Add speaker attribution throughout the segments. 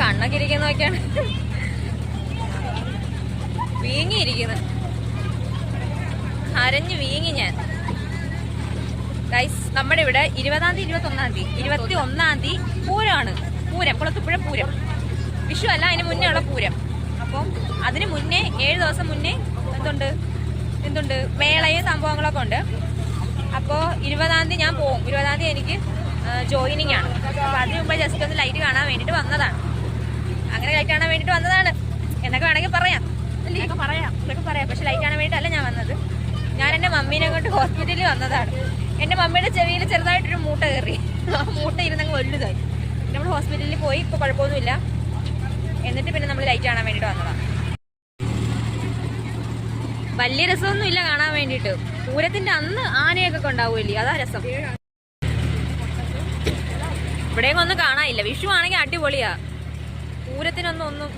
Speaker 1: കണ്ണൊക്കെ ഇരിക്കുന്ന നോക്കിയാണ്. വീങ്ങിയിരിക്കുന്നു. അരഞ്ഞു വീങ്ങി ഞാൻ. ഗൈസ് നമ്മുടെ ഇവിടെ ഇരുപതാം തീയതി ഇരുപത്തി ഒന്നാം തീയതി ഇരുപത്തി ഒന്നാം തീയതി പൂരമാണ്. പൂരം കുളത്തുപ്പുഴ പൂരം. വിഷു അല്ല അതിന് മുന്നേ ഉള്ള പൂരം. അപ്പം അതിന് മുന്നേ ഏഴ് ദിവസം മുന്നേ എന്തുണ്ട്? എന്തുണ്ട്? മേളയും സംഭവങ്ങളൊക്കെ ഉണ്ട്. അപ്പോൾ ഇരുപതാം തീയതി ഞാൻ പോകും ഇരുപതാം തീയതി എനിക്ക് ജോയിനിങ് ആണ്. അപ്പോൾ അതിന് മുമ്പ് ജസ്റ്റ് ഒന്ന് ലൈറ്റ് കാണാൻ വേണ്ടിയിട്ട് വന്നതാണ്. അങ്ങനെ ലൈറ്റ് കാണാൻ വേണ്ടിട്ട് വന്നതാണ്. എന്നൊക്കെ വേണമെങ്കിൽ പറയാം. പറയാം. ഇതൊക്കെ പറയാം. പക്ഷെ ലൈറ്റ് കാണാൻ വേണ്ടിയിട്ടല്ല ഞാൻ വന്നത്. ഞാൻ എന്റെ മമ്മീനെ കൊണ്ട് ഹോസ്പിറ്റലിൽ വന്നതാണ്. എന്റെ മമ്മിയുടെ ചെവിയിൽ ചെറുതായിട്ടൊരു മൂട്ട കയറി. ആ മൂട്ട ഇരുന്നങ്ങ് വലുതായി. നമ്മൾ ഹോസ്പിറ്റലിൽ പോയി ഇപ്പോൾ കുഴപ്പമൊന്നുമില്ല. എന്നിട്ട് പിന്നെ നമ്മൾ ലൈറ്റ് കാണാൻ വേണ്ടിട്ട് വന്നതാണ്. വലിയ രസമൊന്നും ഇല്ല കാണാൻ വേണ്ടിട്ട്. പൂരത്തിന്റെ അന്ന് ആനയൊക്കെ ഉണ്ടാവുമല്ലേ അതാ രസം. ഇവിടെയൊക്കെ ഒന്നും കാണാനില്ല. വിഷു ആണെങ്കിൽ അടിപൊളിയാ. പൂരത്തിനൊന്നും ഒന്നും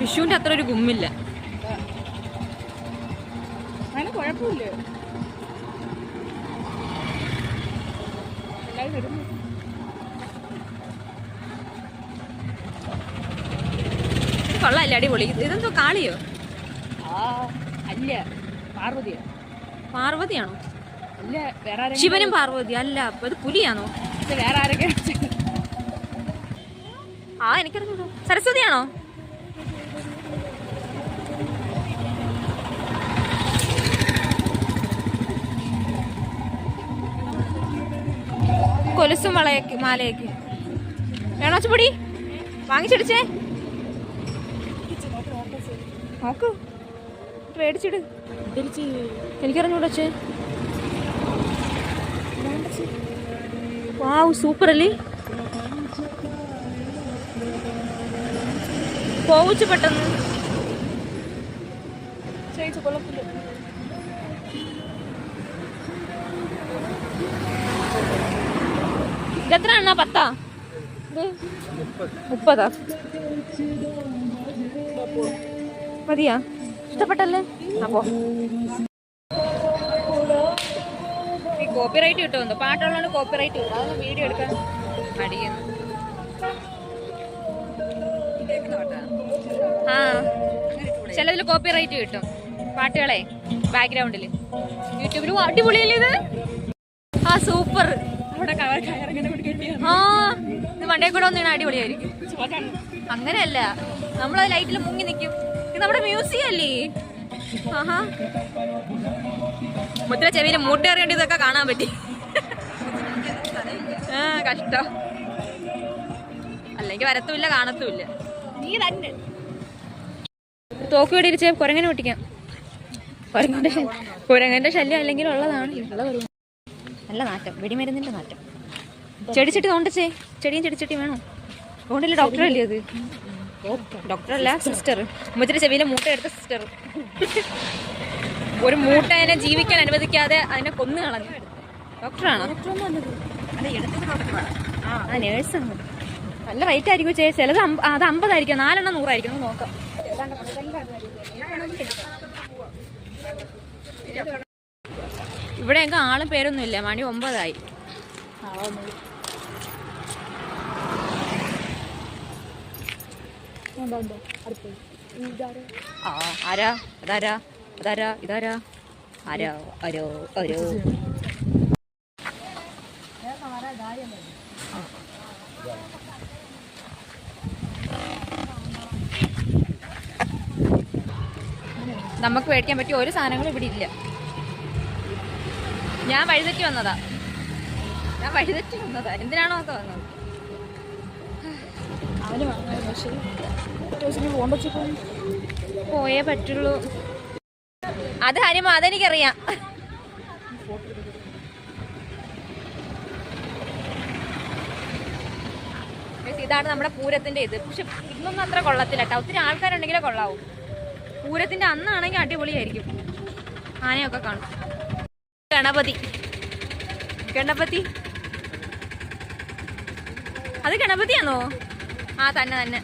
Speaker 1: വിഷുവിന്റെ അത്ര ഒരു ഗുമ്മില്ല.
Speaker 2: കൊള്ളല്ലേ കുഴപ്പമില്ല.
Speaker 1: അടിപൊളി. ഇതെന്തോ കാളിയോ?
Speaker 2: അല്ല പാർവതിയാ.
Speaker 1: പാർവതിയാണോ? ശിവനും പാർവതി അല്ല അപ്പൊ ഇത് പുലിയാണോ?
Speaker 2: വേറെ ആരൊക്കെ
Speaker 1: ആ എനിക്കറിഞ്ഞൂടോ. സരസ്വതിയാണോ? കൊലുസും വളയൊക്കെ മാലയൊക്കെ. വേണോ ചുപടി വാങ്ങിച്ചടിച്ചേ? നോക്കൂ. മേടിച്ചിട് എനിക്കറിഞ്ഞൂടച്ചേ വാവ് സൂപ്പർ അല്ലേ? പോവുച്ചു പെട്ടെന്ന്.
Speaker 2: ചേച്ചി കുഴപ്പമില്ല
Speaker 1: ഇതെത്ര എണ്ണ പത്താ മുപ്പതാ. മതിയാ. ഇഷ്ടപ്പെട്ടല്ലേ? അപ്പോ കോപ്പിറൈറ്റ് കിട്ടുമെന്തോ പാട്ടുള്ളതുകൊണ്ട് കോപ്പിറൈറ്റ് കിട്ടും. അതൊന്ന് വീഡിയോ എടുക്കാൻ മടിയുന്നു ആ. ചിലതിൽ കോപ്പിറൈറ്റ് കിട്ടും. പാട്ടുകളെ ബാക്ക്ഗ്രൗണ്ടിൽ യൂട്യൂബിൽ അടിപൊളിയല്ലേ ഇത്? ആ സൂപ്പർ. ആ ഇത് വണ്ടേ കൂടെ ഒന്നും അടിപൊളിയായിരിക്കും. അങ്ങനെയല്ല. നമ്മളത് ലൈറ്റിൽ മുങ്ങി നിൽക്കും ഇത് നമ്മുടെ മ്യൂസിയം അല്ലേ? മുദ്ര ചെവിയിൽ മൂട്ടേറിയേണ്ടി ഇതൊക്കെ കാണാൻ പറ്റി. ആ കഷ്ടം. അല്ലെങ്കിൽ വരത്തുമില്ല കാണത്തുമില്ല.
Speaker 2: നീ തന്നെ.
Speaker 1: തോക്ക് വേടി ഇരിച്ച് കുരങ്ങനെ പൊട്ടിക്കാം. കുരങ്ങന്റെ കുരങ്ങന്റെ ശല്യം അല്ലെങ്കിൽ ഉള്ളതാണ്. നല്ല നാറ്റം വെടിമരുന്നിന്റെ നാറ്റം. ചെടിച്ചട്ടി തോണ്ടച്ചേ? ചെടിയും ചെടിച്ചട്ടി വേണോ? തോണ്ടില്ല ഡോക്ടറല്ലേ അത്? ഡോക്ടർ അല്ല സിസ്റ്റർ ഉമ്മച്ചിന്റെ ചെവിയിലെ മൂട്ട എടുത്ത സിസ്റ്റർ ഒരു മൂട്ട അതിനെ ജീവിക്കാൻ അനുവദിക്കാതെ അതിനെ കൊന്നു കളഞ്ഞു. ഡോക്ടറാണോ ആ നേഴ്സാണ് നല്ല റേറ്റ് ആയിരിക്കും ചേ ചിലത് അത് അമ്പതായിരിക്കും. നാലെണ്ണം നൂറായിരിക്കും. നോക്കാം. ഇവിടെ എങ്കിൽ ആളും പേരൊന്നും ഇല്ല മണി ഒമ്പതായി. ആ നമുക്ക് മേടിക്കാൻ പറ്റിയ ഒരു സാധനങ്ങളും ഇവിടെ ഇല്ല. ഞാൻ വഴിതെറ്റി വന്നതാ. ഞാൻ വഴിതെറ്റി വന്നതാ. എന്തിനാണോ ഒക്കെ വന്നത്?
Speaker 2: പക്ഷേ
Speaker 1: പോയേ പറ്റുള്ളൂ. അത് ഹനിമ അതെനിക്കറിയാം ഇതാണ് നമ്മുടെ പൂരത്തിന്റെ ഇത്. പക്ഷെ ഇന്നൊന്നും അത്ര കൊള്ളത്തില്ല കേട്ടോ ഒത്തിരി ആൾക്കാരുണ്ടെങ്കിലേ കൊള്ളാവൂ. പൂരത്തിന്റെ അന്നാണെങ്കിൽ അടിപൊളിയായിരിക്കും. ആനയൊക്കെ കാണും. ഗണപതി. ഗണപതി? അത് ഗണപതിയാണോ ആ തന്നെ തന്നെ.